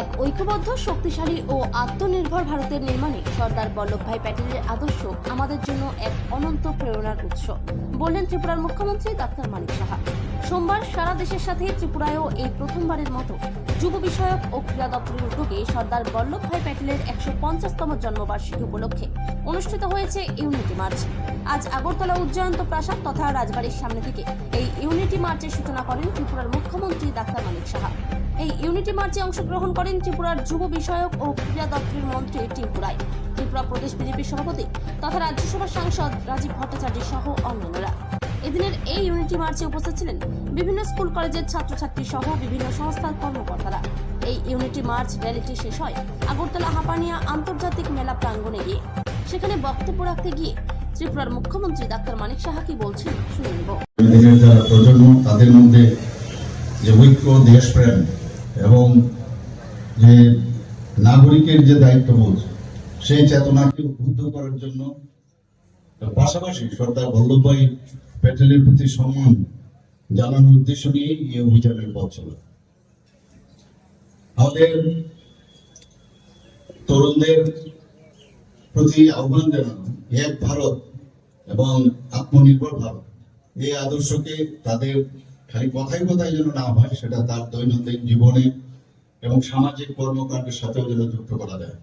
এক ঐক্যবদ্ধ, শক্তিশালী ও আত্মনির্ভর ভারতের নির্মাণে সর্দার বল্লভভাই প্যাটেলের আদর্শ আমাদের জন্য এক অনন্ত প্রেরণার উৎস, বললেন ত্রিপুরার মুখ্যমন্ত্রী ডাক্তার মানিক সাহা। সোমবার সারা দেশের সাথে ত্রিপুরায়ও এই প্রথমবারের মতো যুব বিষয়ক ও ক্রীড়া দপ্তরের উদ্যোগে সর্দার বল্লভভাই প্যাটেলের একশো পঞ্চাশতম জন্মবার্ষিকী উপলক্ষে অনুষ্ঠিত হয়েছে ইউনিটি মার্চ। আজ আগরতলা উজ্জয়ন্ত প্রাসাদ তথা রাজবাড়ির সামনে থেকে এই ইউনিটি মার্চের সূচনা করেন ত্রিপুরার মুখ্যমন্ত্রী ডাক্তার মানিক সাহা। এই ইউনিটি মার্চে অংশগ্রহণ করেন ত্রিপুরার যুব বিষয়ক ও ক্রীড়া দপ্তরের মন্ত্রী টিঙ্কু রায়, ত্রিপুরা প্রদেশ বিজেপির সভাপতি তথা রাজ্যসভার সাংসদ রাজীব ভট্টাচার্য সহ অন্যান্যরা। এদিনের এই ইউনিটি মার্চে উপস্থিত ছিলেন বিভিন্ন স্কুল কলেজের ছাত্রছাত্রী সহ বিভিন্ন সংস্থার কর্মকর্তারা। এই ইউনিটি মার্চ র্যালিটি শেষ হয় আগরতলা হাপানিয়া আন্তর্জাতিক মেলা প্রাঙ্গণে গিয়ে। সেখানে বক্তব্য রাখতে গিয়ে ত্রিপুরার মুখ্যমন্ত্রী ডাক্তার মানিক সাহা কি বলছেন শুনে নেব। তাদের মধ্যে যে ঐক্য, দেশপ্রেম এবং যে নাগরিকের যে দায়িত্ববোধ, সেই চেতনাকে উদ্বুদ্ধ করার জন্য পাশাপাশি সর্দার বল্লভভাই প্যাটেলের প্রতি সম্মান জানানোর উদ্দেশ্য নিয়েই এই অভিযানের পথ চলে। আমাদের তরুণদের প্রতি আহ্বান জানানো, এক ভারত এবং আত্মনির্ভর ভারত এই আদর্শকে তাদের খালি কথাই কথাই যেন না হয়, সেটা তার দৈনন্দিন জীবনে এবং সামাজিক কর্মকাণ্ডের সাথেও যেন যুক্ত করা যায়।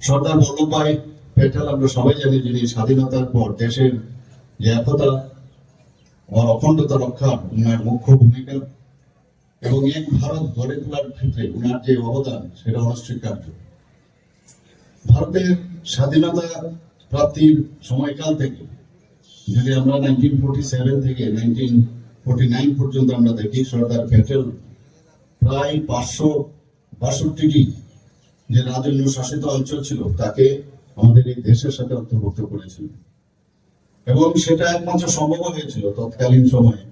সর্দার বল্লভভাই প্যাটেল, আমরা সবাই জানি যিনি স্বাধীনতার পর দেশের যে ও অখণ্ডতা রক্ষার উনার মুখ্য ভূমিকা এবং এক ভারত গড়ে তোলার ক্ষেত্রে উনার যে অবদান, সেটা অনস্বীকার্য। ভারতের স্বাধীনতা প্রাপ্তির সময়কাল থেকে, যদি আমরা নাইনটিন ফোর্টি সেভেন থেকে নাইনটিন ফোর্টি নাইন পর্যন্ত আমরা দেখি, সর্দার প্যাটেল প্রায় পাঁচশো বাষট্টিটি যে রাজন্য শাসিত অঞ্চল ছিল, তাকে আমাদের এই দেশের সাথে অন্তর্ভুক্ত করেছিল। এবং সেটা একমাত্র সম্ভব হয়েছিল তৎকালীন সময়ে।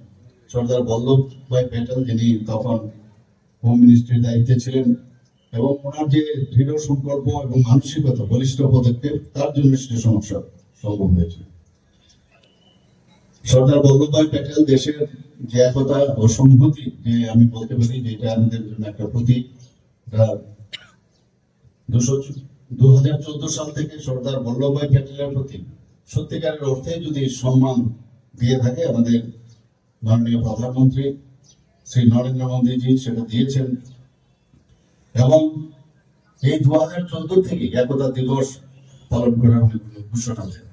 সর্দার বল্লভভাই প্যাটেল যিনি তখন হোম মিনিস্ট্রির দায়িত্বে ছিলেন এবং ওনার যে দৃঢ় সংকল্প এবং মানসিকতা, বলিষ্ঠ পদক্ষেপ, তার জন্য সেটা সমস্যা সম্ভব হয়েছিল। সর্দার বল্লভভাই প্যাটেল দেশের যে একতা ও সংহতি, যে আমি বলতে পারি যে এটা আমাদের জন্য একটা প্রতীক দুশো দু হাজার চোদ্দ সাল থেকে সর্দার বল্লভভাই প্যাটেলের প্রতি সত্যিকারের অর্থে যদি সম্মান দিয়ে থাকে আমাদের মাননীয় প্রধানমন্ত্রী, শ্রী নরেন্দ্র মোদীজি সেটা দিয়েছেন। এবং এই দু হাজার চোদ্দ থেকে একতা দিবস পালন করার ঘোষণা দেন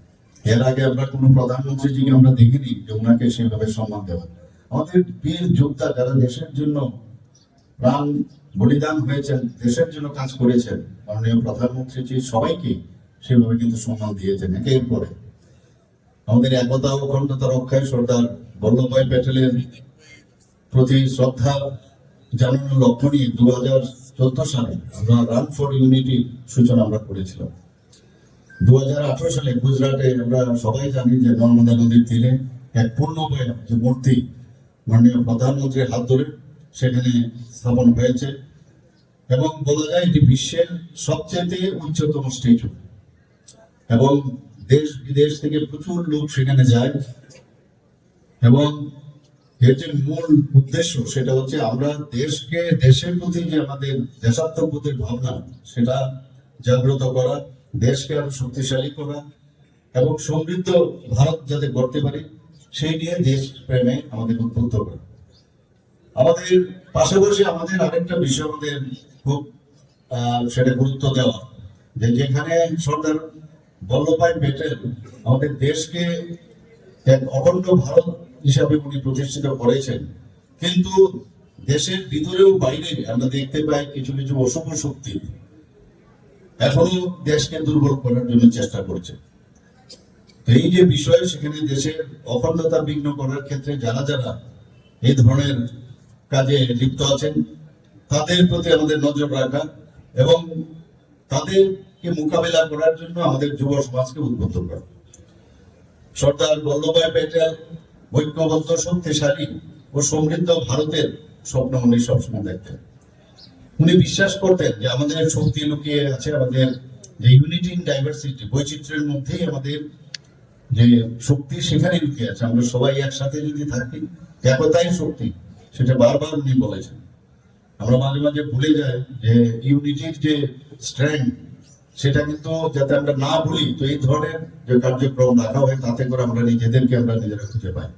এর আগে আমরা কোনো প্রধানমন্ত্রীজিকে আমরা দেখিনি যে ওনাকে সেভাবে সম্মান দেওয়া। আমাদের বীর যোদ্ধা যারা দেশের জন্য প্রাণ বলিদান হয়েছেন, দেশের জন্য কাজ করেছেন, মাননীয় প্রধানমন্ত্রীজি সবাইকে সেভাবে কিন্তু সম্মান দিয়েছেন একের পরে আমাদের একতা অখণ্ডতা রক্ষায় সর্দার বল্লভভাই প্যাটেলের প্রতি শ্রদ্ধা জানানোর লক্ষ্য নিয়ে দু হাজার চোদ্দ সালে আমরা রান ফর ইউনিটির সূচনা আমরা করেছিলাম। দু হাজার আঠারো সালে গুজরাটে আমরা সবাই জানি যে নর্মদা নদীর তীরে এক পূর্ণবয় যে মূর্তি মাননীয় প্রধানমন্ত্রীর হাত ধরে সেখানে স্থাপন হয়েছে এবং বলা যায় এটি বিশ্বের সবচেয়ে উচ্চতম স্ট্যাচু। এবং দেশ বিদেশ থেকে প্রচুর লোক সেখানে যায়। এবং এর যে মূল উদ্দেশ্য সেটা হচ্ছে আমরা দেশকে, দেশের প্রতি যে আমাদের দেশাত্মবোধের ভাবনা, সেটা জাগ্রত করা, দেশকে আরও শক্তিশালী করা এবং সমৃদ্ধ ভারত যাতে গড়তে পারি, সেই নিয়ে দেশ প্রেমে আমাদের উদ্বুদ্ধ করা। আমাদের পাশাপাশি আমাদের আরেকটা বিষয় আমাদের খুব সেটা গুরুত্ব দেওয়া, যে যেখানে সর্দার বল্লভভাই প্যাটেল আমাদের দেশকে এক অখণ্ড ভারত হিসাবে উনি প্রতিষ্ঠিত করেছেন। কিন্তু দেশের ভিতরেও বাইরে আমরা দেখতে পাই কিছু কিছু অশুভ শক্তি এখনও দেশকে দুর্বল করার জন্য চেষ্টা করছে। এই যে বিষয়, সেখানে দেশের অখণ্ডতা বিঘ্ন করার ক্ষেত্রে যারা যারা এই ধরনের কাজে লিপ্ত আছেন, তাদের প্রতি আমাদের নজর রাখা এবং তাদেরকে মোকাবেলা করার জন্য আমাদের যুব সমাজকে উদ্বুদ্ধ করা। সর্দার বল্লভভাই প্যাটেল ঐক্যবদ্ধ, শক্তিশালী ও সমৃদ্ধ ভারতের স্বপ্ন উনি সবসময় দেখতেন। উনি বিশ্বাস করতেন যে আমাদের শক্তি লুকিয়ে আছে, আমাদের যে ইউনিটি ইন ডাইভার্সিটি বৈচিত্র্যের মধ্যেই আমাদের যে শক্তি সেখানে লুকিয়ে আছে। আমরা সবাই একসাথে যদি থাকি, একতাই শক্তি, সেটা বারবার উনি বলেছেন। আমরা মাঝে মাঝে ভুলে যাই যে ইউনিটির যে স্ট্রেংথ সেটা কিন্তু যাতে আমরা না ভুলি, তো এই ধরনের যে কার্যক্রম রাখা হয়, তাতে করে আমরা নিজেদেরকে আমরা নিজেরা খুঁজে পাই।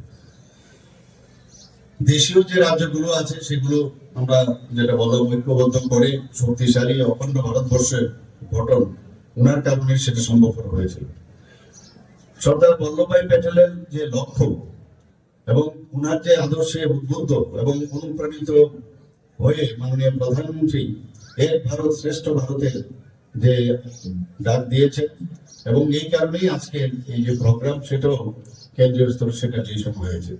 দেশীয় যে রাজ্যগুলো আছে, সেগুলো আমরা যেটা বলো ঐক্যবদ্ধ করে শক্তিশালী অখণ্ড ভারতবর্ষের গঠন ওনার কারণে সেটা সম্ভবপর হয়েছিল। সর্দার বল্লভভাই প্যাটেলের যে লক্ষ্য এবং ওনার যে আদর্শে উদ্বুদ্ধ এবং অনুপ্রাণিত হয়ে মাননীয় প্রধানমন্ত্রী, এক ভারত শ্রেষ্ঠ ভারতের যে ডাক দিয়েছে। এবং এই কারণেই আজকে এই যে প্রোগ্রাম সেটাও কেন্দ্রীয় স্তর সেটা যেসব হয়েছে।